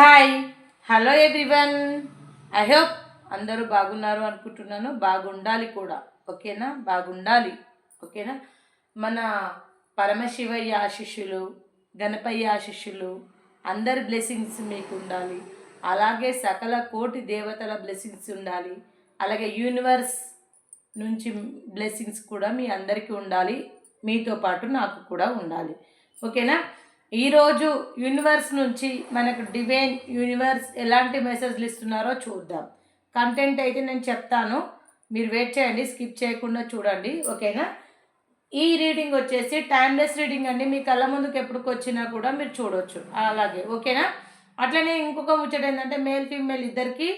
Hi hello everyone I hope అందరూ బాగున్నారు అనుకుంటున్నాను. బాగుండాలి కూడా. ఓకేనా? బాగుండాలి. ఓకేనా? మన పరమశివయ్య ఆశిష్యులు గణపయ్య ఆశిష్యులు అందరి బ్లెస్సింగ్స్ మీకు ఉండాలి. అలాగే సకల కోటి దేవతల బ్లెస్సింగ్స్ ఉండాలి. అలాగే యూనివర్స్ నుంచి బ్లెస్సింగ్స్ కూడా మీ అందరికీ ఉండాలి. మీతో పాటు నాకు కూడా ఉండాలి. ఓకేనా? ఈరోజు యూనివర్స్ నుంచి మనకు డివైన్ యూనివర్స్ ఎలాంటి మెసేజ్లు ఇస్తున్నారో చూద్దాం. కంటెంట్ అయితే నేను చెప్తాను. మీరు వెయిట్ చేయండి స్కిప్ చేయకుండా చూడండి ఓకేనా? ఈ రీడింగ్ వచ్చేసి టైమ్లెస్ రీడింగ్ అండి. మీ కళ్ళ ముందుకు ఎప్పటికి వచ్చినా కూడా మీరు చూడవచ్చు అలాగే ఓకేనా? అట్లనే ఇంకొక ముచ్చట ఏంటంటే మేల్ ఫీమేల్ ఇద్దరికి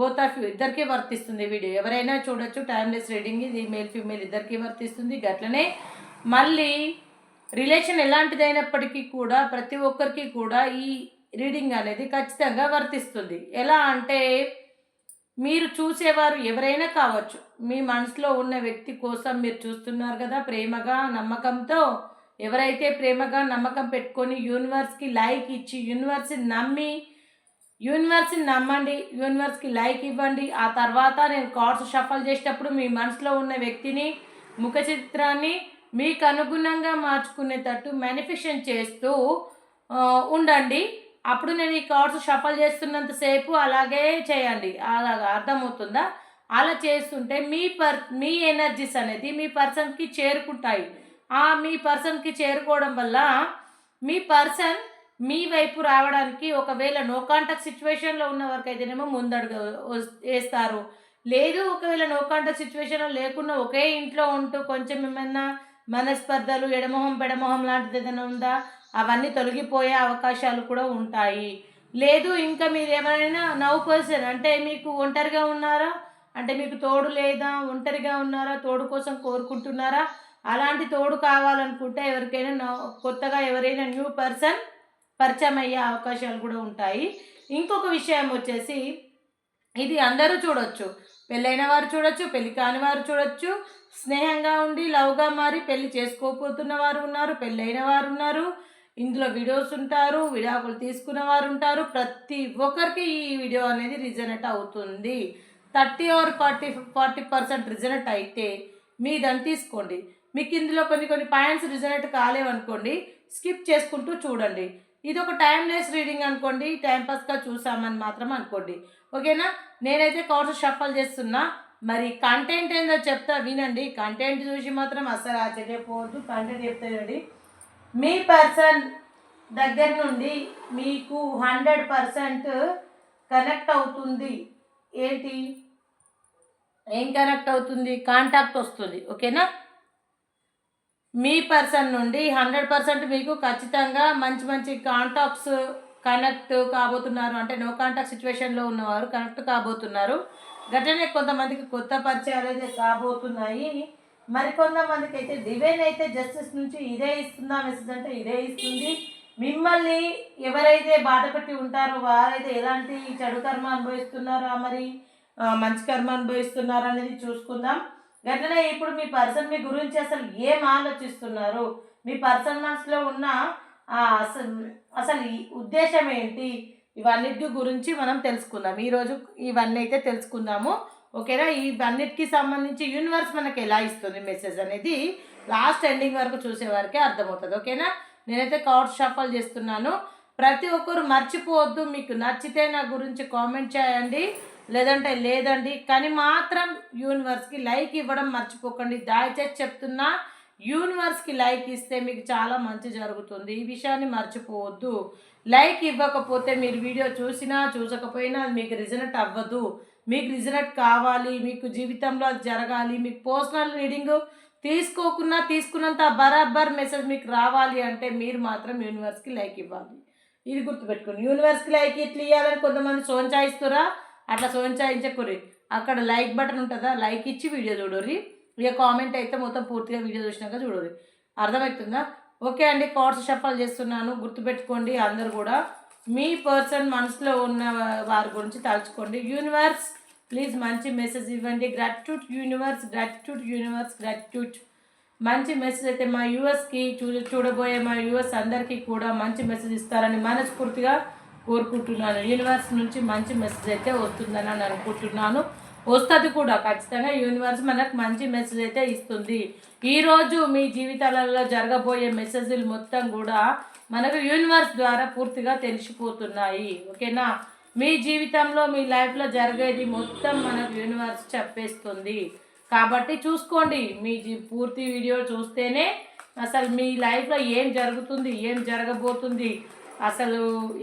బోత్ ఆఫ్ యూ ఇద్దరికి వర్తిస్తుంది వీడియో ఎవరైనా చూడొచ్చు టైమ్లెస్ రీడింగ్ ఇది మేల్ ఫీమేల్ ఇద్దరికి వర్తిస్తుంది. గట్లనే మళ్ళీ రిలేషన్ ఎలాంటిదైనప్పటికీ కూడా ప్రతి ఒక్కరికి కూడా ఈ రీడింగ్ అనేది ఖచ్చితంగా వర్తిస్తుంది. ఎలా అంటే మీరు చూసేవారు ఎవరైనా కావచ్చు. మీ మనసులో ఉన్న వ్యక్తి కోసం మీరు చూస్తున్నారు కదా ప్రేమగా నమ్మకంతో. ఎవరైతే ప్రేమగా నమ్మకం పెట్టుకొని యూనివర్స్కి లైక్ ఇచ్చి యూనివర్స్ని నమ్మి యూనివర్స్ని నమ్మండి యూనివర్స్కి లైక్ ఇవ్వండి ఆ తర్వాత నేను కార్డ్స్ షఫల్ చేసేటప్పుడు మీ మనసులో ఉన్న వ్యక్తిని ముఖ చిత్రాన్ని మీకు అనుగుణంగా మార్చుకునేటట్టు మేనిఫెషన్ చేస్తూ ఉండండి. అప్పుడు నేను ఈ కార్డ్స్ షఫల్ చేస్తున్నంతసేపు అలాగే చేయండి. అలాగా అర్థమవుతుందా? అలా చేస్తుంటే మీ పర్ మీ ఎనర్జీస్ అనేది మీ పర్సన్కి చేరుకుంటాయి. ఆ మీ పర్సన్కి చేరుకోవడం వల్ల మీ పర్సన్ మీ వైపు రావడానికి ఒకవేళ నో కాంటాక్ట్ సిచ్యువేషన్లో ఉన్న వరకు అయితేనేమో ముందడుగు వేస్తారు. లేదు ఒకవేళ నో కాంటాక్ట్ సిచ్యువేషన్లో లేకుండా ఒకే ఇంట్లో ఉంటూ కొంచెం ఏమైనా మనస్పర్ధలు ఎడమొహం పెడమొహం లాంటిది ఏదైనా ఉందా? అవన్నీ తొలగిపోయే అవకాశాలు కూడా ఉంటాయి. లేదు ఇంకా మీరు ఏమైనా నవ్ పర్సన్ అంటే మీకు ఒంటరిగా ఉన్నారా? అంటే మీకు తోడు లేదా? ఒంటరిగా ఉన్నారా? తోడు కోసం కోరుకుంటున్నారా? అలాంటి తోడు కావాలనుకుంటే ఎవరికైనా నవ- కొత్తగా ఎవరైనా న్యూ పర్సన్ పరిచయం అయ్యే అవకాశాలు కూడా ఉంటాయి. ఇంకొక విషయం వచ్చేసి ఇది అందరూ చూడొచ్చు. పెళ్ళైన వారు చూడొచ్చు పెళ్ళి కాని వారు చూడొచ్చు. స్నేహంగా ఉండి లవ్గా మారి పెళ్ళి చేసుకోపోతున్న వారు ఉన్నారు పెళ్ళైన వారు ఉన్నారు. ఇందులో వీడియోస్ ఉంటారు విడాకులు తీసుకున్న వారు ఉంటారు. ప్రతి ఒక్కరికి ఈ వీడియో అనేది రిజనెట్ అవుతుంది. Thirty or forty forty percent resonate అయితే మీదని తీసుకోండి. మీకు ఇందులో కొన్ని కొన్ని పాయింట్స్ రిజనెట్ కాలేవనుకోండి స్కిప్ చేసుకుంటూ చూడండి. ఇది ఒక టైమ్లెస్ రీడింగ్ అనుకోండి టైంపాస్గా చూసామని మాత్రం అనుకోండి. ఓకేనా? నేనైతే కోర్సు షఫల్ చేస్తున్నా. మరి కంటెంట్ ఏందో చెప్తా వినండి. కంటెంట్ చూసి మాత్రం అస్సలు ఆశ్చర్యపోవద్దు. కంటెంట్ చెప్తానండి మీ పర్సన్ దగ్గర నుండి మీకు హండ్రెడ్ పర్సెంట్ కనెక్ట్ అవుతుంది. ఏంటి? ఏం కనెక్ట్ అవుతుంది? కాంటాక్ట్ వస్తుంది. ఓకేనా? మీ పర్సన్ నుండి హండ్రెడ్ పర్సెంట్ మీకు ఖచ్చితంగా మంచి మంచి కాంటాక్ట్స్ కనెక్ట్ కాబోతున్నారు. అంటే నో కాంటాక్ట్ సిచ్యువేషన్లో ఉన్నవారు కనెక్ట్ కాబోతున్నారు. గట్లనే కొంతమందికి కొత్త పరిచయాలు అయితే కాబోతున్నాయి. మరి కొంతమందికి అయితే డివైన్ అయితే జస్టిస్ నుంచి ఇదే ఇస్తుందా మెసేజ్ అంటే ఇదే ఇస్తుంది. మిమ్మల్ని ఎవరైతే బాధపెట్టి ఉంటారో వారైతే ఎలాంటి చెడు కర్మ అనుభవిస్తున్నారా మరి? మంచి కర్మ అనుభవిస్తున్నారా అనేది చూసుకుందాం. గట్లనే ఇప్పుడు మీ పర్సన్ మీ గురించి అసలు ఏం ఆలోచిస్తున్నారు? మీ పర్సన్ మనసులో ఉన్న అసలు అసలు ఈ ఉద్దేశం ఏంటి? ఇవన్నిటి గురించి మనం తెలుసుకుందాం. ఈరోజు ఇవన్నీ అయితే తెలుసుకుందాము. ఓకేనా? ఇవన్నిటికి సంబంధించి యూనివర్స్ మనకి ఎలా ఇస్తుంది మెసేజ్ అనేది లాస్ట్ ఎండింగ్ వరకు చూసే వరకే అర్థమవుతుంది. ఓకేనా? నేనైతే కార్డ్ షఫల్ చేస్తున్నాను. ప్రతి ఒక్కరు మర్చిపోవద్దు. మీకు నచ్చితే నా గురించి కామెంట్ చేయండి. లేదంటే లేదండి. కానీ మాత్రం యూనివర్స్కి లైక్ ఇవ్వడం మర్చిపోకండి. దయచేసి చెప్తున్నా యూనివర్స్కి లైక్ ఇస్తే మీకు చాలా మంచి జరుగుతుంది. ఈ విషయాన్ని మర్చిపోవద్దు. లైక్ ఇవ్వకపోతే మీరు వీడియో చూసినా చూసకపోయినా అది మీకు రిజనెట్ అవ్వదు. మీకు రిజనెట్ కావాలి మీకు జీవితంలో అది జరగాలి మీకు పర్సనల్ రీడింగ్ తీసుకోకున్నా తీసుకున్నంత బరాబర్ మెసేజ్ మీకు రావాలి అంటే మీరు మాత్రం యూనివర్స్కి లైక్ ఇవ్వాలి. ఇది గుర్తుపెట్టుకోండి. యూనివర్స్కి లైక్ ఇట్లా ఇవ్వాలని కొంతమంది సోంచాయిస్తురా? అట్లా సోంచాయించకుర్రి. అక్కడ లైక్ బటన్ ఉంటుందా? లైక్ ఇచ్చి వీడియో చూడరి ఇక కామెంట్ అయితే మొత్తం పూర్తిగా వీడియో చూసినాక చూడరి. అర్థమవుతుందా? ఓకే అండి కార్డ్స్ షఫల్ చేస్తున్నాను గుర్తుపెట్టుకోండి అందరు కూడా. మీ పర్సన్ మనసులో ఉన్న వారి గురించి తలుచుకోండి. యూనివర్స్ ప్లీజ్ మంచి మెసేజ్ ఇవ్వండి. Gratitude universe gratitude universe gratitude మంచి మెసేజ్ అయితే మా యూఎస్కి చూ చూడబోయే మా యూఎస్ అందరికీ కూడా మంచి మెసేజ్ ఇస్తారని మనస్ఫూర్తిగా కోరుకుంటున్నాను. యూనివర్స్ నుంచి మంచి మెసేజ్ అయితే వస్తుందని అనుకుంటున్నాను. వస్తుంది కూడా. ఖచ్చితంగా యూనివర్స్ మనకు మంచి మెసేజ్ అయితే ఇస్తుంది. ఈరోజు మీ జీవితాలలో జరగబోయే మెసేజ్లు మొత్తం కూడా మనకు యూనివర్స్ ద్వారా పూర్తిగా తెలిసిపోతున్నాయి. ఓకేనా మీ జీవితంలో మీ లైఫ్లో జరిగేది మొత్తం మనకు యూనివర్స్ చెప్పేస్తుంది. కాబట్టి చూసుకోండి. మీ జీ పూర్తి వీడియో చూస్తేనే అసలు మీ లైఫ్లో ఏం జరుగుతుంది ఏం జరగబోతుంది అసలు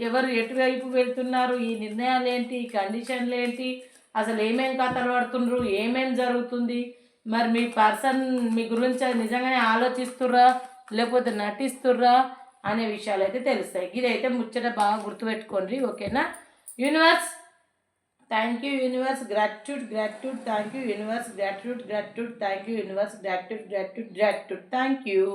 ఎవరు ఎటువైపు వెళ్తున్నారు ఈ నిర్ణయాలు ఏంటి ఈ కండిషన్లు ఏంటి అసలు ఏమేం కథలు పడుతుండ్రు? ఏమేం జరుగుతుంది? మరి మీ పర్సన్ మీ గురించి నిజంగానే ఆలోచిస్తుర్రా? లేకపోతే నటిస్తుర్రా? అనే విషయాలు అయితే తెలుస్తాయి. ఇదైతే ముచ్చట బాగా గుర్తుపెట్టుకోండి ఓకేనా? Universe thank you universe. Gratitude gratitude thank you universe. Gratitude gratitude thank you universe. Gratitude gratitude gratitude thank you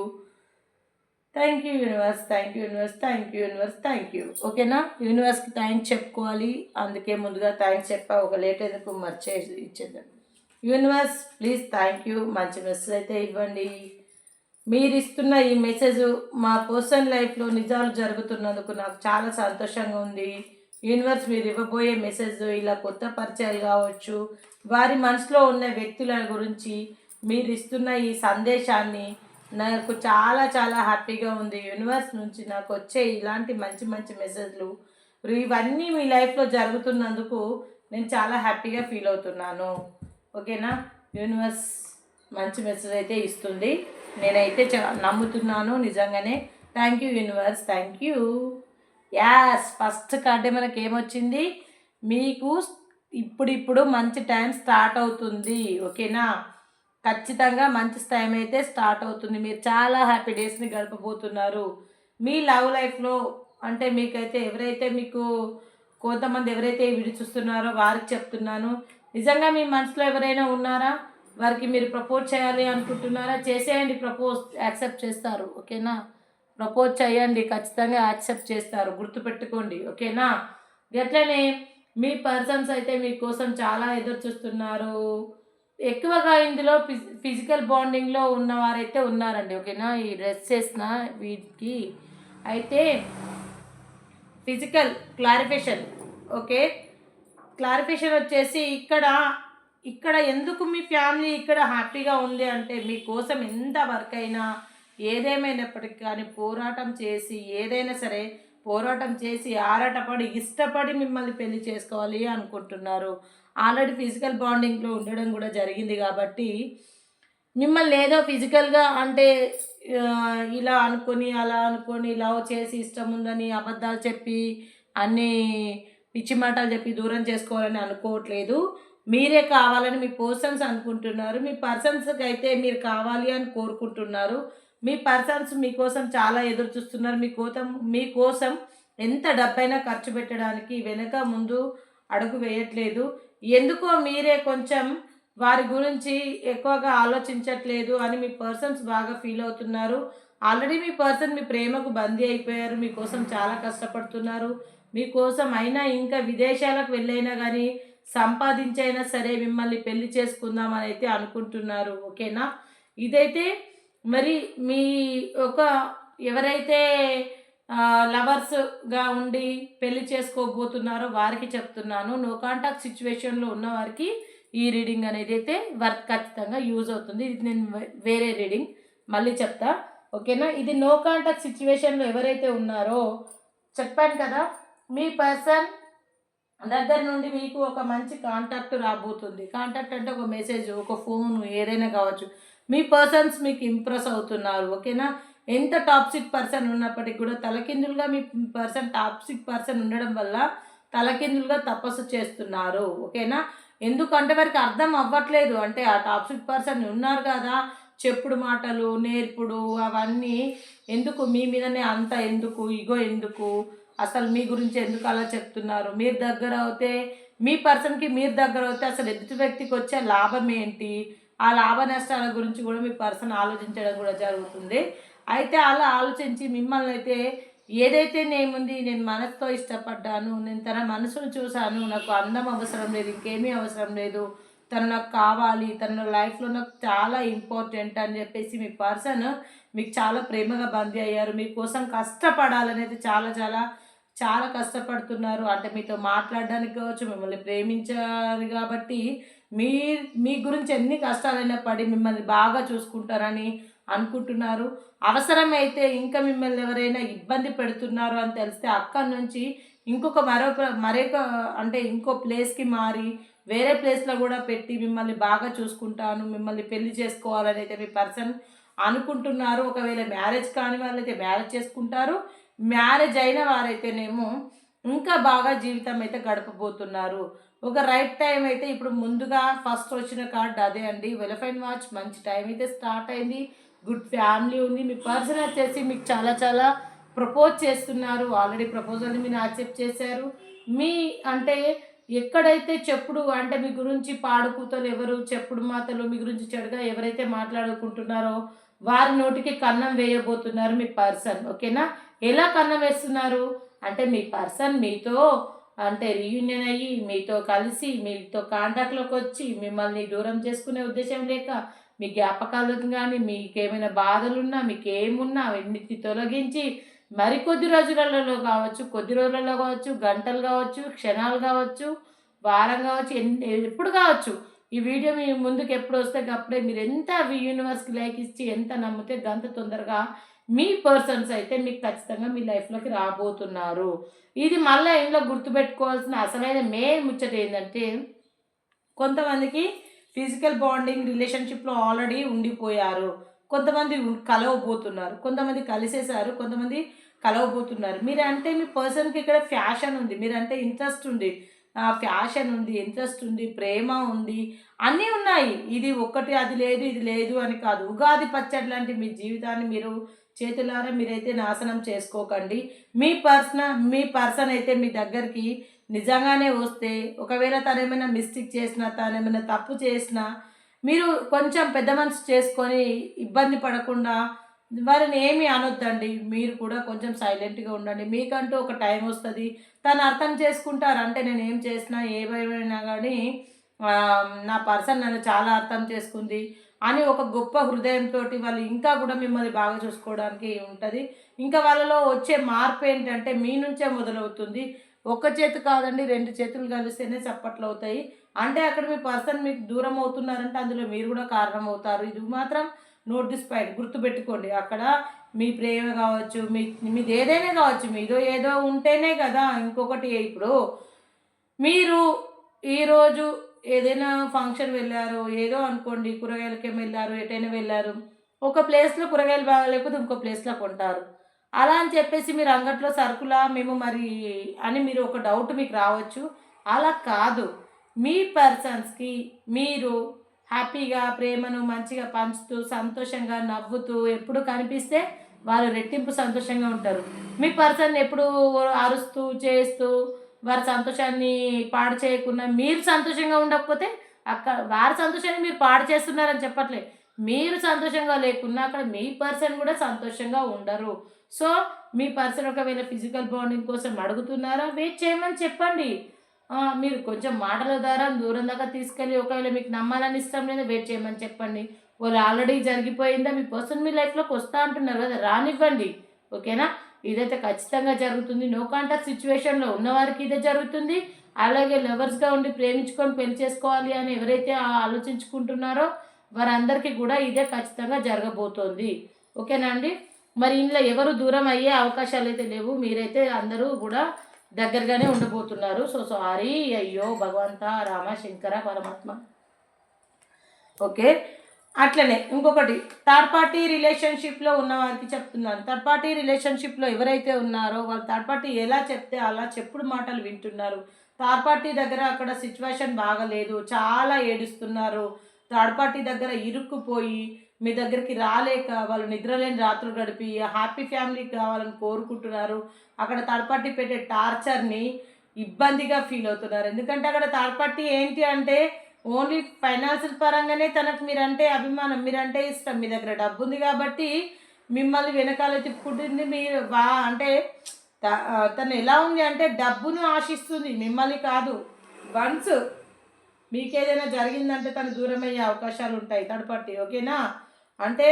thank you universe thank you universe thank you universe thank you ఓకేనా యూనివర్స్కి థ్యాంక్స్ చెప్పుకోవాలి. అందుకే ముందుగా thanks చెప్పా. ఒక late ఎందుకు మర్చే ఇచ్చేద్దాం. యూనివర్స్ ప్లీజ్ థ్యాంక్ యూ మంచి మెసేజ్ అయితే ఇవ్వండి. మీరు ఇస్తున్న ఈ మెసేజ్ మా పర్సనల్ లైఫ్లో నిజాలు జరుగుతున్నందుకు నాకు చాలా సంతోషంగా ఉంది. యూనివర్స్ మీరు ఇవ్వబోయే మెసేజ్ ఇలా కొత్త పరిచయాలు కావచ్చు. వారి మనసులో ఉన్న వ్యక్తుల గురించి మీరు ఇస్తున్న ఈ సందేశాన్ని నాకు చాలా చాలా హ్యాపీగా ఉంది. యూనివర్స్ నుంచి నాకు వచ్చే ఇలాంటి మంచి మంచి మెసేజ్లు ఇవన్నీ మీ లైఫ్లో జరుగుతున్నందుకు నేను చాలా హ్యాపీగా ఫీల్ అవుతున్నాను. ఓకేనా? యూనివర్స్ మంచి మెసేజ్ అయితే ఇస్తుంది. నేనైతే చ- నమ్ముతున్నాను నిజంగానే. Thank you universe thank you. As first కార్డే మనకి ఏమొచ్చింది? మీకు ఇప్పుడిప్పుడు మంచి టైం స్టార్ట్ అవుతుంది. ఓకేనా? ఖచ్చితంగా మంచి టైం అయితే స్టార్ట్ అవుతుంది. మీరు చాలా హ్యాపీ డేస్ని గడపబోతున్నారు. మీ లవ్ లైఫ్లో అంటే మీకైతే ఎవరైతే మీకు కొంతమంది ఎవరైతే విడి చూస్తున్నారో వారికి చెప్తున్నాను. నిజంగా మీ మనసులో ఎవరైనా ఉన్నారా? వారికి మీరు ప్రపోజ్ చేయాలి అనుకుంటున్నారా? చేసేయండి ప్రపోజ్ యాక్సెప్ట్ చేస్తారు. ఓకేనా? ప్రపోజ్ చేయండి ఖచ్చితంగా యాక్సెప్ట్ చేస్తారు. గుర్తుపెట్టుకోండి. ఓకేనా? ఎట్లనే మీ పర్సన్స్ అయితే మీకోసం చాలా ఎదురు చూస్తున్నారు ఎక్కువగా ఇందులో ఫిజి ఫిజికల్ బాండింగ్లో ఉన్నవారైతే ఉన్నారండి ఓకేనా? ఈ డ్రెస్ చేసిన వీటికి. అయితే ఫిజికల్ క్లారిఫికేషన్ ఓకే? క్లారిఫికేషన్ వచ్చేసి ఇక్కడ ఇక్కడ ఎందుకు మీ ఫ్యామిలీ ఇక్కడ హ్యాపీగా ఉంది అంటే మీకోసం ఎంత వర్క్ అయినా ఏదేమైనప్పటికీ కానీ పోరాటం చేసి ఏదైనా సరే పోరాటం చేసి ఆరాటపడి ఇష్టపడి మిమ్మల్ని పెళ్ళి చేసుకోవాలి అనుకుంటున్నారు. ఆల్రెడీ ఫిజికల్ బాండింగ్లో ఉండడం కూడా జరిగింది కాబట్టి మిమ్మల్ని ఏదో ఫిజికల్గా అంటే ఇలా అనుకొని అలా అనుకొని లవ్ చేసి ఇష్టం ఉందని అబద్ధాలు చెప్పి అన్నీ పిచ్చి మాటలు చెప్పి దూరం చేసుకోవాలని అనుకోవట్లేదు. మీరే కావాలని మీ పర్సన్స్ అనుకుంటున్నారు. మీ పర్సన్స్కి అయితే మీరు కావాలి అని కోరుకుంటున్నారు. మీ పర్సన్స్ మీకోసం చాలా ఎదురు చూస్తున్నారు. మీకోసం మీకోసం ఎంత డబ్బైనా ఖర్చు పెట్టడానికి వెనక ముందు అడుగు వేయట్లేదు. ఎందుకో మీరే కొంచెం వారి గురించి ఎక్కువగా ఆలోచించట్లేదు అని మీ పర్సన్స్ బాగా ఫీల్ అవుతున్నారు. ఆల్రెడీ మీ పర్సన్ మీ ప్రేమకు బందీ అయిపోయారు. మీకోసం చాలా కష్టపడుతున్నారు. మీకోసం అయినా ఇంకా విదేశాలకు వెళ్ళైనా కానీ సంపాదించైనా సరే మిమ్మల్ని పెళ్ళి చేసుకుందామని అయితే అనుకుంటున్నారు. ఓకేనా? ఇదైతే మరి మీ ఒక ఎవరైతే లవర్స్గా ఉండి పెళ్ళి చేసుకోబోతున్నారో వారికి చెప్తున్నాను. నో కాంటాక్ట్ సిచ్యువేషన్లో ఉన్న వారికి ఈ రీడింగ్ అనేది అయితే వర్క్ ఖచ్చితంగా యూజ్ అవుతుంది. ఇది నేను వే- వేరే రీడింగ్. మళ్ళీ చెప్తా. ఓకేనా? ఇది నో కాంటాక్ట్ సిచ్యువేషన్లో ఎవరైతే ఉన్నారో చెప్పాను కదా మీ పర్సన్ దగ్గర నుండి మీకు ఒక మంచి కాంటాక్ట్ రాబోతుంది. కాంటాక్ట్ అంటే ఒక మెసేజ్ ఒక ఫోన్ ఏదైనా కావచ్చు. మీ పర్సన్స్ మీకు ఇంప్రెస్ అవుతున్నారు. ఓకేనా? ఎంత టాప్సిక్ పర్సన్ ఉన్నప్పటికీ కూడా తలకిందులుగా మీ పర్సన్ టాప్సిక్ పర్సన్ ఉండడం వల్ల తలకిందులుగా తపస్సు చేస్తున్నారు ఓకేనా? ఎందుకంటే వారికి అర్థం అవ్వట్లేదు. అంటే ఆ టాప్సిక్ పర్సన్ ఉన్నారు కదా చెప్పుడు మాటలు నేర్పుడు అవన్నీ ఎందుకు? మీ మీదనే అంత ఎందుకు? ఇగో ఎందుకు? అసలు మీ గురించి ఎందుకు అలా చెప్తున్నారు? మీరు దగ్గర అవుతే మీ పర్సన్కి మీరు దగ్గర అవుతే అసలు ఎదుటి వ్యక్తికి వచ్చే లాభం ఏంటి? ఆ లాభ నష్టాల గురించి కూడా మీ పర్సన్ ఆలోచించడం కూడా జరుగుతుంది. అయితే అలా ఆలోచించి మిమ్మల్ని అయితే ఏదైతే నేముంది నేను మనసుతో ఇష్టపడ్డాను నేను తన మనసును చూశాను నాకు అందం అవసరం లేదు ఇంకేమీ అవసరం లేదు తను నాకు కావాలి తన లైఫ్లో నాకు చాలా ఇంపార్టెంట్ అని చెప్పేసి మీ పర్సన్ మీకు చాలా ప్రేమగా బందీ అయ్యారు. మీకోసం కష్టపడాలనేది చాలా చాలా చాలా కష్టపడుతున్నారు. అంటే మీతో మాట్లాడడానికి కావచ్చు మిమ్మల్ని ప్రేమించారు కాబట్టి మీ మీ గురించి ఎన్ని కష్టాలైనా పడి మిమ్మల్ని బాగా చూసుకుంటారని అనుకుంటున్నారు. అవసరమైతే ఇంకా మిమ్మల్ని ఎవరైనా ఇబ్బంది పెడుతున్నారు అని తెలిస్తే అక్కడి నుంచి ఇంకొక మరో మరొక అంటే ఇంకో ప్లేస్కి మారి వేరే ప్లేస్లో కూడా పెట్టి మిమ్మల్ని బాగా చూసుకుంటాను మిమ్మల్ని పెళ్ళి చేసుకోవాలని అయితే మీ పర్సన్ అనుకుంటున్నారు. ఒకవేళ మ్యారేజ్ కాని వాళ్ళైతే మ్యారేజ్ చేసుకుంటారు. మ్యారేజ్ అయిన వారైతేనేమో ఇంకా బాగా జీవితం అయితే గడపబోతున్నారు. ఒక రైట్ టైం అయితే ఇప్పుడు ముందుగా ఫస్ట్ వచ్చిన కార్డ్ అదే అండి. వెలఫైన్ వాచ్ మంచి టైం అయితే స్టార్ట్ అయింది. గుడ్ ఫ్యామిలీ ఉంది. మీ పర్సన్ వచ్చేసి మీకు చాలా చాలా ప్రపోజ్ చేస్తున్నారు. ఆల్రెడీ ప్రపోజల్ని మీరు యాక్సెప్ట్ చేశారు. మీ అంటే ఎక్కడైతే చెప్పుడు అంటే మీ గురించి పాడుకూతలు ఎవరు చెప్పుడు మాటలు మీ గురించి చెడుగా ఎవరైతే మాట్లాడుకుంటున్నారో వారి నోటికి కన్నం వేయబోతున్నారు మీ పర్సన్. ఓకేనా? ఎలా కన్నం వేస్తున్నారు? అంటే మీ పర్సన్ మీతో అంటే రీయూనియన్ అయ్యి మీతో కలిసి మీతో కాంటాక్ట్లోకి వచ్చి మిమ్మల్ని దూరం చేసుకునే ఉద్దేశం లేక మీ జ్ఞాపకాలు కానీ మీకు ఏమైనా బాధలున్నా మీకు ఏమున్నా అవన్నిటి తొలగించి మరికొద్ది రోజులలో కావచ్చు కొద్ది రోజులలో కావచ్చు గంటలు కావచ్చు క్షణాలు కావచ్చు వారం కావచ్చు ఎన్ని ఎప్పుడు కావచ్చు ఈ వీడియో మీ ముందుకు ఎప్పుడు వస్తే అప్పుడే మీరు ఎంత యూనివర్స్కి లైక్ ఇచ్చి ఎంత నమ్మితే గంత తొందరగా మీ పర్సన్స్ అయితే మీకు ఖచ్చితంగా మీ లైఫ్లోకి రాబోతున్నారు. ఇది మళ్ళీ ఇంట్లో గుర్తుపెట్టుకోవాల్సిన అసలైన మెయిన్ ముచ్చట ఏంటంటే కొంతమందికి ఫిజికల్ బాండింగ్ రిలేషన్షిప్లో ఆల్రెడీ ఉండిపోయారు. కొంతమంది కలవబోతున్నారు. కొంతమంది కలిసేశారు. కొంతమంది కలవబోతున్నారు. మీరు అంటే మీ పర్సన్కి ఇక్కడ ఫ్యాషన్ ఉంది. మీరంటే ఇంట్రెస్ట్ ఉంది. ఫ్యాషన్ ఉంది ఇంట్రెస్ట్ ఉంది ప్రేమ ఉంది అన్నీ ఉన్నాయి. ఇది ఒక్కటి అది లేదు ఇది లేదు అని కాదు. ఉగాది పచ్చడి లాంటి మీ జీవితాన్ని మీరు చేతులారా మీరైతే నాశనం చేసుకోకండి. మీ పర్సన మీ పర్సన్ అయితే మీ దగ్గరికి నిజంగానే వస్తే ఒకవేళ తను ఏమైనా మిస్టేక్ చేసినా తను ఏమైనా తప్పు చేసినా మీరు కొంచెం పెద్ద మనసు చేసుకొని ఇబ్బంది పడకుండా వారిని ఏమీ అనొద్దండి. మీరు కూడా కొంచెం సైలెంట్గా ఉండండి. మీకంటూ ఒక టైం వస్తుంది. తను అర్థం చేసుకుంటారు అంటే నేను ఏం చేసినా ఏమైనా కానీ నా పర్సన్ నన్ను చాలా అర్థం చేసుకుంది అని ఒక గొప్ప హృదయంతో వాళ్ళు ఇంకా కూడా మిమ్మల్ని బాగా చూసుకోవడానికి ఉంటుంది. ఇంకా వాళ్ళలో వచ్చే మార్పు ఏంటంటే మీ నుంచే మొదలవుతుంది. ఒక్క చేతి కాదండి రెండు చేతులు కలిస్తేనే చప్పట్లు అవుతాయి. అంటే అక్కడ మీ పర్సన్ మీకు దూరం అవుతున్నారంటే అందులో మీరు కూడా కారణం అవుతారు ఇది మాత్రం నోటిస్పైడ్ పాయింట్ గుర్తుపెట్టుకోండి. అక్కడ మీ ప్రేమ కావచ్చు మీ మీది ఏదైనా కావచ్చు మీదో ఏదో ఉంటేనే కదా ఇంకొకటి. ఇప్పుడు మీరు ఈరోజు ఏదైనా ఫంక్షన్ వెళ్ళారు ఏదో అనుకోండి కూరగాయలకి వెళ్ళారు ఎటైనా వెళ్ళారు ఒక ప్లేస్లో కూరగాయలు బాగా లేకపోతే ఇంకో ప్లేస్లో కొంటారు. అలా అని చెప్పేసి మీరు అంగట్లో సరుకులా మేము మరి అని మీరు ఒక డౌట్ మీకు రావచ్చు. అలా కాదు. మీ పర్సన్స్కి మీరు హ్యాపీగా ప్రేమను మంచిగా పంచుతూ సంతోషంగా నవ్వుతూ ఎప్పుడు కనిపిస్తే వారు రెట్టింపు సంతోషంగా ఉంటారు. మీ పర్సన్ ఎప్పుడు అరుస్తూ చేస్తూ వారి సంతోషాన్ని పాడు చేయకుండా మీరు సంతోషంగా ఉండకపోతే అక్కడ వారి సంతోషాన్ని మీరు పాడు చేస్తున్నారని చెప్పట్లే. మీరు సంతోషంగా లేకున్నా అక్కడ మీ పర్సన్ కూడా సంతోషంగా ఉండరు. సో మీ పర్సన్ ఒకవేళ ఫిజికల్ బాండింగ్ కోసం అడుగుతున్నారా? వెయిట్ చేయమని చెప్పండి. మీరు కొంచెం మాటల ద్వారా దూరం దాకా తీసుకెళ్ళి ఒకవేళ మీకు నమ్మాలని ఇష్టం లేదా వెయిట్ చేయమని చెప్పండి. వాళ్ళు ఆల్రెడీ జరిగిపోయిందా? మీ పర్సన్ మీ లైఫ్లోకి వస్తా అంటున్నారు కదా రానివ్వండి. ఓకేనా? ఇదైతే ఖచ్చితంగా జరుగుతుంది. నో కాంటాక్ట్ సిచ్యువేషన్లో ఉన్నవారికి ఇదే జరుగుతుంది. అలాగే లవర్స్గా ఉండి ప్రేమించుకొని పెళ్ళి చేసుకోవాలి అని ఎవరైతే ఆలోచించుకుంటున్నారో వారందరికీ కూడా ఇదే ఖచ్చితంగా జరగబోతోంది. ఓకేనా అండి? మరి ఇంట్లో ఎవరు దూరం అయ్యే అవకాశాలు అయితే లేవు. మీరైతే అందరూ కూడా దగ్గరగానే ఉండబోతున్నారు. సో సారీ అయ్యో భగవంత రామ శంకర పరమాత్మ. ఓకే? అట్లనే ఇంకొకటి థర్డ్ పార్టీ రిలేషన్షిప్లో ఉన్న వారికి చెప్తున్నాను. థర్డ్ పార్టీ రిలేషన్షిప్లో ఎవరైతే ఉన్నారో వాళ్ళు థర్డ్ పార్టీ ఎలా చెప్తే అలా చెప్పుడు మాటలు వింటున్నారు. థర్డ్ పార్టీ దగ్గర అక్కడ సిచ్యువేషన్ బాగలేదు. చాలా ఏడుస్తున్నారు. థర్డ్ పార్టీ దగ్గర ఇరుక్కుపోయి మీ దగ్గరికి రాలేక వాళ్ళు నిద్రలేని రాత్రులు గడిపి హ్యాపీ ఫ్యామిలీ కావాలని కోరుకుంటున్నారు. అక్కడ థర్డ్ పార్టీ పెట్టే టార్చర్ని ఇబ్బందిగా ఫీల్ అవుతున్నారు. ఎందుకంటే అక్కడ థర్డ్ పార్టీ ఏంటి అంటే ఓన్లీ ఫైనాన్షియల్ పరంగానే తనకు మీరంటే అభిమానం మీరంటే ఇష్టం. మీ దగ్గర డబ్బు ఉంది కాబట్టి మిమ్మల్ని వెనకాల తిప్పుకుంటుంది మీరు వా అంటే తను ఎలా ఉంది అంటే డబ్బును ఆశిస్తుంది. మిమ్మల్ని కాదు. వన్స్ మీకేదైనా జరిగిందంటే తను దూరం అయ్యే అవకాశాలు ఉంటాయి థర్డ్ పార్టీ ఓకేనా? అంటే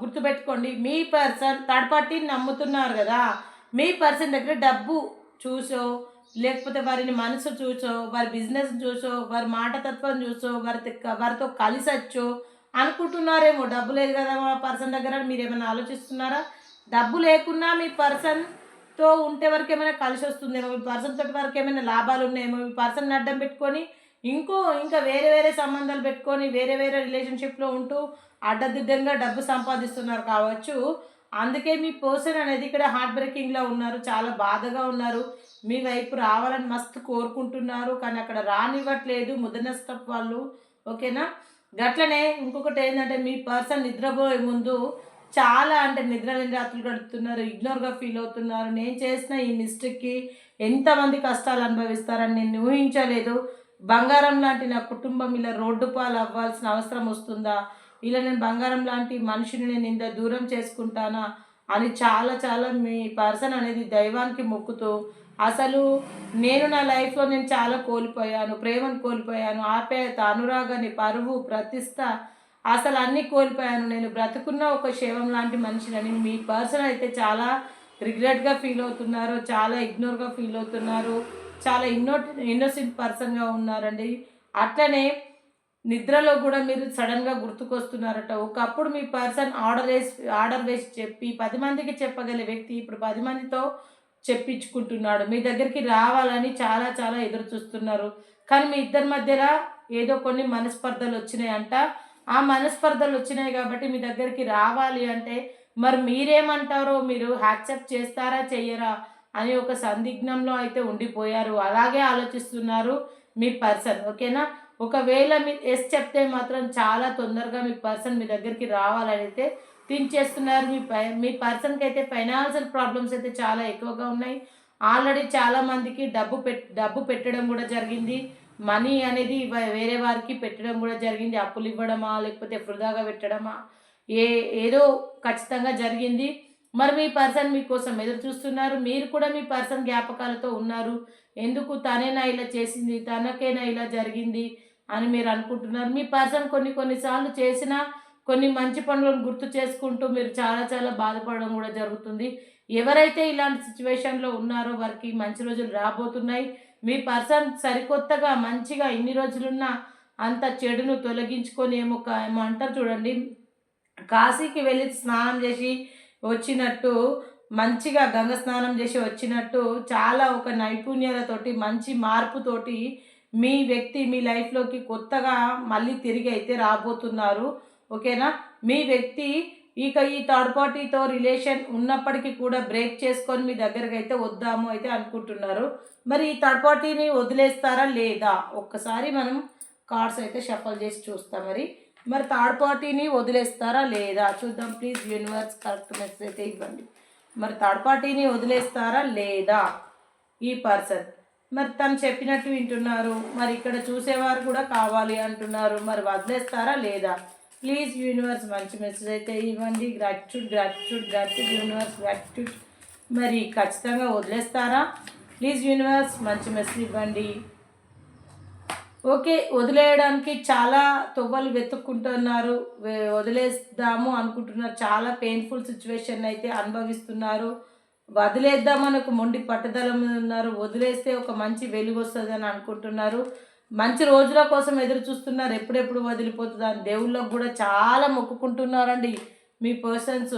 గుర్తుపెట్టుకోండి మీ పర్సన్ థర్డ్ పార్టీని నమ్ముతున్నారు కదా మీ పర్సన్ దగ్గర డబ్బు చూసో లేకపోతే వారిని మనసు చూసో వారి బిజినెస్ చూసో వారి మాట తత్వం చూసో వారి వారితో కలిసొచ్చో అనుకుంటున్నారేమో డబ్బు లేదు కదా మా పర్సన్ దగ్గర మీరు ఏమైనా ఆలోచిస్తున్నారా? డబ్బు లేకున్నా మీ పర్సన్ తో ఉంటే వరకు ఏమైనా కలిసి వస్తుందేమో మీ పర్సన్ తోటి వరకు ఏమైనా లాభాలు ఉన్నాయేమో మీ పర్సన్ అడ్డం పెట్టుకొని ఇంకో ఇంకా వేరే వేరే సంబంధాలు పెట్టుకొని వేరే వేరే రిలేషన్షిప్లో ఉంటూ అడ్డదిడ్డంగా డబ్బు సంపాదిస్తున్నారు కావచ్చు. అందుకే మీ పర్సన్ అనేది ఇక్కడ హార్ట్ బ్రేకింగ్లో ఉన్నారు చాలా బాధగా ఉన్నారు. మీ వైపు రావాలని మస్తు కోరుకుంటున్నారు కానీ అక్కడ రానివ్వట్లేదు ముదనస్తప్ వాళ్ళు. ఓకేనా? గట్లనే ఇంకొకటి ఏంటంటే మీ పర్సన్ నిద్రపోయే ముందు చాలా అంటే నిద్ర లేని రాత్రులు గడుపుతున్నారు ఇగ్నోర్గా ఫీల్ అవుతున్నారు. నేను చేసిన ఈ మిస్టేక్కి ఎంతమంది కష్టాలు అనుభవిస్తారని నేను ఊహించలేదు. బంగారం లాంటి నా కుటుంబం ఇలా రోడ్డు పాలు అవ్వాల్సిన అవసరం వస్తుందా? ఇలా నేను బంగారం లాంటి మనిషిని నేను ఇంత దూరం చేసుకుంటానా? అని చాలా చాలా మీ పర్సన్ అనేది దైవానికి మొక్కుతూ అసలు నేను నా లైఫ్లో నేను చాలా కోల్పోయాను ప్రేమను కోల్పోయాను ఆప్యాయత అనురాగాన్ని పరువు ప్రతిష్ట అసలు అన్నీ కోల్పోయాను. నేను బ్రతుకున్న ఒక శవం లాంటి మనిషినని మీ పర్సన్ అయితే చాలా రిగ్రెట్గా ఫీల్ అవుతున్నారు చాలా ఇగ్నోర్గా ఫీల్ అవుతున్నారు చాలా ఇన్నో ఇన్నోసెంట్ పర్సన్గా ఉన్నారండి. అట్లనే నిద్రలో కూడా మీరు సడన్గా గుర్తుకొస్తున్నారట. ఒకప్పుడు మీ పర్సన్ ఆర్డర్ వేసి ఆర్డర్ వేసి చెప్పి పది మందికి చెప్పగలిగే వ్యక్తి ఇప్పుడు పది మందితో చెప్పించుకుంటున్నాడు. మీ దగ్గరికి రావాలని చాలా చాలా ఎదురు చూస్తున్నారు కానీ మీ ఇద్దరి మధ్యలో ఏదో కొన్ని మనస్పర్ధలు వచ్చినాయంట. ఆ మనస్పర్ధలు వచ్చినాయి కాబట్టి మీ దగ్గరికి రావాలి అంటే మరి మీరేమంటారో? మీరు యాక్సెప్ట్ చేస్తారా? చెయ్యరా? అని ఒక సందిగ్ధంలో అయితే ఉండిపోయారు. అలాగే ఆలోచిస్తున్నారు మీ పర్సన్ ఓకేనా? ఒకవేళ మీరు ఎస్ చెప్తే మాత్రం చాలా తొందరగా మీ పర్సన్ మీ దగ్గరికి రావాలని అయితే థింక్ చేస్తున్నారు మీ పై మీ పర్సన్కి అయితే ఫైనాన్షియల్ ప్రాబ్లమ్స్ అయితే చాలా ఎక్కువగా ఉన్నాయి. ఆల్రెడీ చాలామందికి డబ్బు పెట్ డబ్బు పెట్టడం కూడా జరిగింది. మనీ అనేది వేరే వారికి పెట్టడం కూడా జరిగింది. అప్పులు ఇవ్వడమా లేకపోతే వృధాగా పెట్టడమా? ఏ ఏదో ఖచ్చితంగా జరిగింది. మరి మీ పర్సన్ మీకోసం ఎదురు చూస్తున్నారు. మీరు కూడా మీ పర్సన్ జ్ఞాపకాలతో ఉన్నారు. ఎందుకు తనేనా ఇలా చేసింది తనకేనా ఇలా జరిగింది అని మీరు అనుకుంటున్నారు? మీ పర్సన్ కొన్ని కొన్నిసార్లు చేసిన కొన్ని మంచి పనులను గుర్తు చేసుకుంటూ మీరు చాలా చాలా బాధపడడం కూడా జరుగుతుంది. ఎవరైతే ఇలాంటి సిచ్యువేషన్లో ఉన్నారో వారికి మంచి రోజులు రాబోతున్నాయి. మీ పర్సన్ సరికొత్తగా మంచిగా ఇన్ని రోజులున్న అంత చెడును తొలగించుకొని ఏమో ఏమో అంటారు చూడండి. కాశీకి వెళ్ళి స్నానం చేసి వచ్చినట్టు మంచిగా గంగ స్నానం చేసి వచ్చినట్టు చాలా ఒక నైపుణ్యాలతోటి మంచి మార్పుతోటి మీ వ్యక్తి మీ లైఫ్లోకి కొత్తగా మళ్ళీ తిరిగి అయితే రాబోతున్నారు. ఓకేనా? మీ వ్యక్తి ఇక ఈ థర్డ్ పార్టీతో రిలేషన్ ఉన్నప్పటికీ కూడా బ్రేక్ చేసుకొని మీ దగ్గరకు అయితే వద్దాము అయితే అనుకుంటున్నారు. మరి ఈ థర్డ్ పార్టీని వదిలేస్తారా లేదా? ఒక్కసారి మనం కార్డ్స్ అయితే షఫల్ చేసి చూస్తాం మరి. మరి థర్డ్ పార్టీని వదిలేస్తారా లేదా? చూద్దాం ప్లీజ్ యూనివర్స్ కరెక్ట్ మెసేజ్ అయితే ఇవ్వండి. మరి థర్డ్ పార్టీని వదిలేస్తారా లేదా? ఈ పర్సన్. మరి తను చెప్పినట్టు వింటున్నారు. మరి ఇక్కడ చూసేవారు కూడా కావాలి అంటున్నారు. మరి వదిలేస్తారా లేదా? ప్లీజ్ యూనివర్స్ మంచి మెసేజ్ అయితే ఇవ్వండి. Gratitude gratitude gratitude universe gratitude మరి ఖచ్చితంగా వదిలేస్తారా? ప్లీజ్ యూనివర్స్ మంచి మెసేజ్ ఇవ్వండి. ఓకే వదిలేయడానికి చాలా తొవ్వలు వెతుక్కుంటున్నారు. వే- వదిలేద్దాము అనుకుంటున్నారు. చాలా పెయిన్ఫుల్ సిచ్యువేషన్ అయితే అనుభవిస్తున్నారు. వదిలేద్దామని ఒక మొండి పట్టుదల ఉన్నారు. వదిలేస్తే ఒక మంచి వెలుగు వస్తుంది అని అనుకుంటున్నారు. మంచి రోజుల కోసం ఎదురు చూస్తున్నారు. ఎప్పుడెప్పుడు వదిలిపోతుందని అని దేవుళ్ళకు కూడా చాలా మొక్కుకుంటున్నారండి మీ పర్సన్స్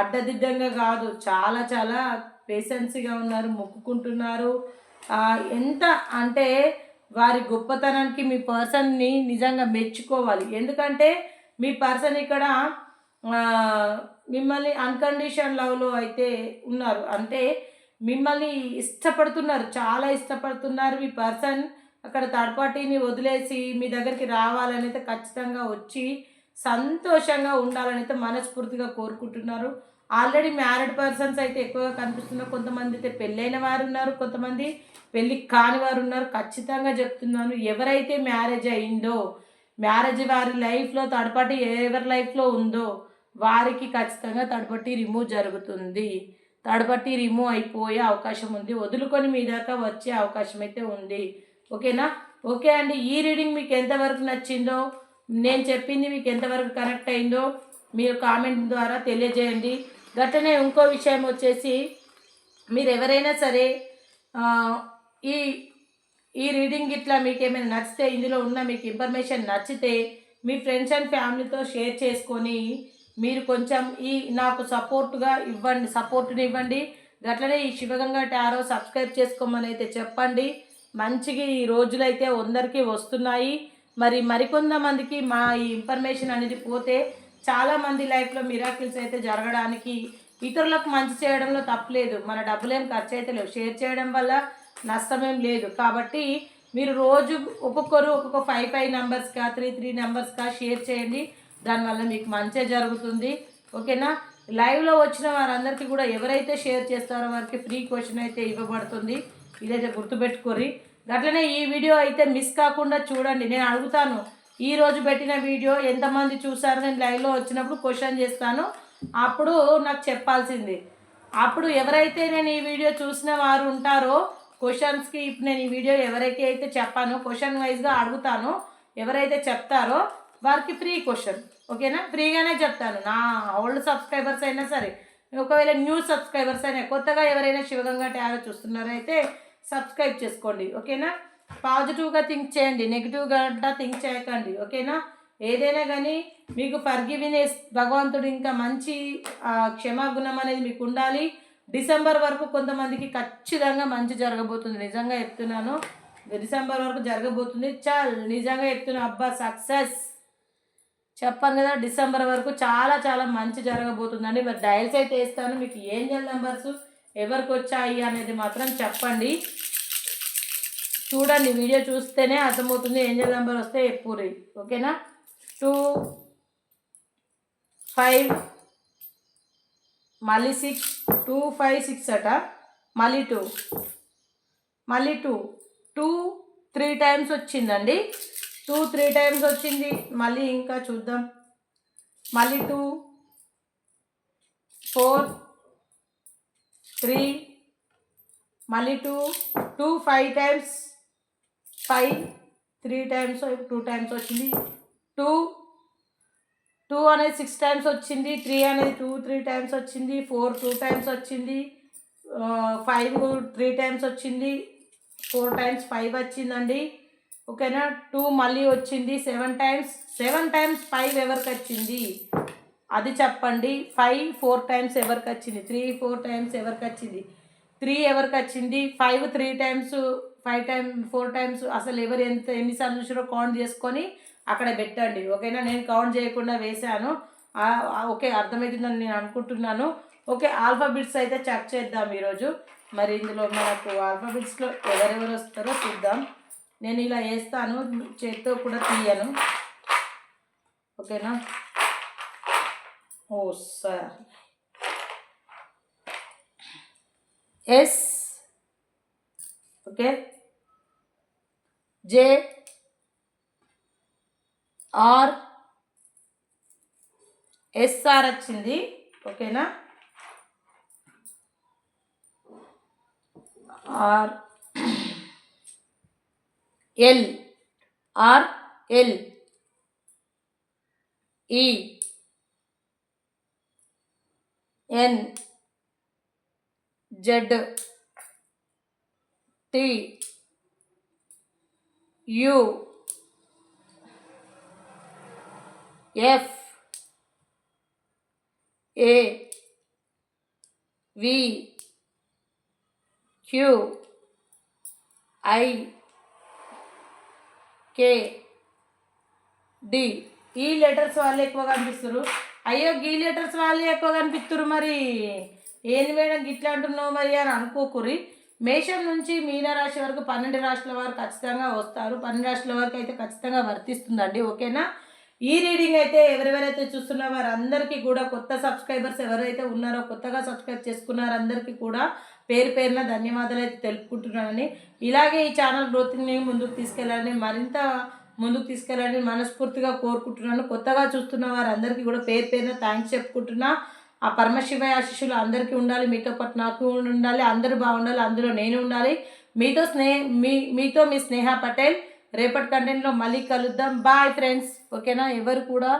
అడ్డదిడ్డంగా కాదు చాలా చాలా పేషెన్సీగా ఉన్నారు మొక్కుకుంటున్నారు. ఎంత అంటే వారి గొప్పతనానికి మీ పర్సన్ని నిజంగా మెచ్చుకోవాలి. ఎందుకంటే మీ పర్సన్ ఇక్కడ మిమ్మల్ని అన్కండిషన్ లవ్లో అయితే ఉన్నారు. అంటే మిమ్మల్ని ఇష్టపడుతున్నారు చాలా ఇష్టపడుతున్నారు మీ పర్సన్ అక్కడ థర్డ్ పార్టీని వదిలేసి మీ దగ్గరికి రావాలని అయితే ఖచ్చితంగా వచ్చి సంతోషంగా ఉండాలని అయితే మనస్ఫూర్తిగా కోరుకుంటున్నారు. ఆల్రెడీ మ్యారీడ్ పర్సన్స్ అయితే ఎక్కువగా కనిపిస్తున్నారు కొంతమంది అయితే పెళ్ళైన వారు ఉన్నారు కొంతమంది పెళ్ళి కాని వారు ఉన్నారు. ఖచ్చితంగా చెప్తున్నాను ఎవరైతే మ్యారేజ్ అయిందో మ్యారేజ్ వారి లైఫ్లో తడపటి ఎవరి లైఫ్లో ఉందో వారికి ఖచ్చితంగా తడపట్టి రిమూవ్ జరుగుతుంది. తడపట్టి రిమూవ్ అయిపోయే అవకాశం ఉంది. వదులుకొని మీ దాకా వచ్చే అవకాశం అయితే ఉంది. ఓకేనా? ఓకే అండి. ఈ రీడింగ్ మీకు ఎంతవరకు నచ్చిందో నేను చెప్పింది మీకు ఎంతవరకు కనెక్ట్ అయిందో మీరు కామెంట్ ద్వారా తెలియజేయండి. గట్టనే ఇంకో విషయం వచ్చేసి మీరు ఎవరైనా సరే ఈ ఈ రీడింగ్ ఇట్లా మీకు ఏమైనా నచ్చితే ఇందులో ఉన్న మీకు ఇన్ఫర్మేషన్ నచ్చితే మీ ఫ్రెండ్స్ అండ్ ఫ్యామిలీతో షేర్ చేసుకొని మీరు కొంచెం ఈ నాకు సపోర్ట్గా ఇవ్వండి సపోర్ట్ని ఇవ్వండి. గట్లనే ఈ శివగంగా టారో సబ్స్క్రైబ్ చేసుకోమని అయితే చెప్పండి. మంచిగా ఈ రోజులైతే అందరికీ వస్తున్నాయి. మరి మరికొంతమందికి మా ఈ ఇన్ఫర్మేషన్ అనేది పోతే చాలామంది లైఫ్లో మిరాకిల్స్ అయితే జరగడానికి ఇతరులకు మంచి చేయడంలో తప్పలేదు మన డబ్బులేం ఖర్చు అయితే లేవు. షేర్ చేయడం వల్ల నష్టమేం లేదు. కాబట్టి మీరు రోజు ఒక్కొక్కరు ఒక్కొక్క ఫైవ్ ఫైవ్ నెంబర్స్గా త్రీ త్రీ నెంబర్స్గా షేర్ చేయండి. దానివల్ల మీకు మంచి జరుగుతుంది. ఓకేనా? లైవ్లో వచ్చిన వారందరికీ కూడా ఎవరైతే షేర్ చేస్తారో వారికి ఫ్రీ క్వశ్చన్ అయితే ఇవ్వబడుతుంది. ఇదైతే గుర్తుపెట్టుకోరి అట్లనే ఈ వీడియో అయితే మిస్ కాకుండా చూడండి. నేను అడుగుతాను ఈ రోజు పెట్టిన వీడియో ఎంతమంది చూసారు నేను లైవ్లో వచ్చినప్పుడు క్వశ్చన్ చేస్తాను. అప్పుడు నాకు చెప్పాల్సింది. అప్పుడు ఎవరైతే నేను ఈ వీడియో చూసిన వారు ఉంటారో క్వశ్చన్స్కి ఇప్పుడు నేను ఈ వీడియో ఎవరైతే అయితే చెప్పానో క్వశ్చన్ వైజ్గా అడుగుతానో ఎవరైతే చెప్తారో వారికి ఫ్రీ క్వశ్చన్ ఓకేనా? ఫ్రీగానే చెప్తాను. నా ఓల్డ్ సబ్స్క్రైబర్స్ అయినా సరే ఒకవేళ న్యూ సబ్స్క్రైబర్స్ అయినా కొత్తగా ఎవరైనా శివగంగా ట్యారో చూస్తున్నారైతే సబ్స్క్రైబ్ చేసుకోండి ఓకేనా? పాజిటివ్గా థింక్ చేయండి నెగిటివ్గా అంటా థింక్ చేయకండి ఓకేనా? ఏదైనా కానీ మీకు ఫర్గివినెస్ భగవంతుడు ఇంకా మంచి క్షమాగుణం అనేది మీకు ఉండాలి. డిసెంబర్ వరకు కొంతమందికి ఖచ్చితంగా మంచి జరగబోతుంది నిజంగా చెప్తున్నాను. డిసెంబర్ వరకు జరగబోతుంది. చాల్ నిజంగా చెప్తున్నా అబ్బా సక్సెస్. చెప్పాను కదా డిసెంబర్ వరకు చాలా చాలా మంచి జరగబోతుందండి. మరి డయల్స్ అయితే వేస్తాను మీకు ఏంజల్ నెంబర్స్ ఎవరికి వచ్చాయి అనేది మాత్రం చెప్పండి. చూడండి వీడియో చూస్తేనే అర్థమవుతుంది ఏంజల్ నెంబర్ వస్తే ఎప్పురి ఓకేనా? టూ ఫైవ్ మళ్ళీ సిక్స్ టూ ఫైవ్ సిక్స్ అట. మళ్ళీ టూ మళ్ళీ టూ టూ త్రీ టైమ్స్ వచ్చిందండి. టూ త్రీ టైమ్స్ వచ్చింది. మళ్ళీ ఇంకా చూద్దాం. మళ్ళీ టూ ఫోర్ త్రీ మళ్ళీ two two five times five three times two times వచ్చింది. టూ టూ అనేది సిక్స్ టైమ్స్ వచ్చింది త్రీ అనేది టూ త్రీ టైమ్స్ వచ్చింది ఫోర్ టూ టైమ్స్ వచ్చింది ఫైవ్ త్రీ టైమ్స్ వచ్చింది ఫోర్ టైమ్స్ ఫైవ్ వచ్చిందండి. ఓకేనా? టూ మళ్ళీ వచ్చింది seven times seven times five ఎవరికి వచ్చింది? అది చెప్పండి. ఫైవ్ ఫోర్ టైమ్స్ ఎవరికి వచ్చింది త్రీ ఫోర్ టైమ్స్ ఎవరికి వచ్చింది త్రీ ఎవరికి వచ్చింది five three times five time four times అసలు ఎవరు ఎంత ఎన్నిసార్లు చూసారో కౌంట్ చేసుకొని అక్కడ పెట్టండి. ఓకేనా? నేను కౌంట్ చేయకుండా వేశాను. ఓకే అర్థమవుతుందని నేను అనుకుంటున్నాను. ఓకే ఆల్ఫాబిట్స్ అయితే చెక్ చేద్దాం ఈరోజు. మరి ఇందులో మనకు ఆల్ఫాబిట్స్లో ఎవరెవరు వస్తారో చూద్దాం. నేను ఇలా వేస్తాను చేత్తో కూడా తీయను. ఓకేనా? ఓ sir S okay J R SR వచ్చింది ఓకేనా? R L R L E N Z T U F A V Q I K D. ఈ లెటర్స్ వాళ్ళు ఎక్కువ కనిపిస్తారు అయ్యో గీ లెటర్స్ వాళ్ళు ఎక్కువ కనిపిస్తారు మరి. ఏంది మేడం గిట్లా అంటున్నావు మరి అని అనుకోకురి మేషం నుంచి మీనరాశి వరకు పన్నెండు రాశుల వారు ఖచ్చితంగా వస్తారు. పన్నెండు రాశుల వరకు అయితే ఖచ్చితంగా వర్తిస్తుందండి ఓకేనా? ఈ రీడింగ్ అయితే ఎవరెవరైతే చూస్తున్నారో వారందరికీ కూడా కొత్త సబ్స్క్రైబర్స్ ఎవరైతే ఉన్నారో కొత్తగా సబ్స్క్రైబ్ చేసుకున్నారో అందరికీ కూడా పేరు పేరున ధన్యవాదాలు అయితే తెలుపుకుంటున్నానని ఇలాగే ఈ ఛానల్ గ్రోత్ని ముందుకు తీసుకెళ్ళాలని మరింత ముందుకు తీసుకెళ్ళాలని మనస్ఫూర్తిగా కోరుకుంటున్నాను. కొత్తగా చూస్తున్న వారందరికీ కూడా పేరు పేరున థ్యాంక్స్ చెప్పుకుంటున్నా. ఆ పరమశివ ఆశిష్యులు అందరికీ ఉండాలి. మీతో పాటు నాకు ఉండాలి. అందరూ బాగుండాలి. అందులో నేను ఉండాలి. మీతో స్నేహ మీ మీతో మీ స్నేహ పటేల్. రేపటి కంటెంట్లో మళ్ళీ కలుద్దాం. బాయ్ ఫ్రెండ్స్ ఓకేనా ఎవరు కూడా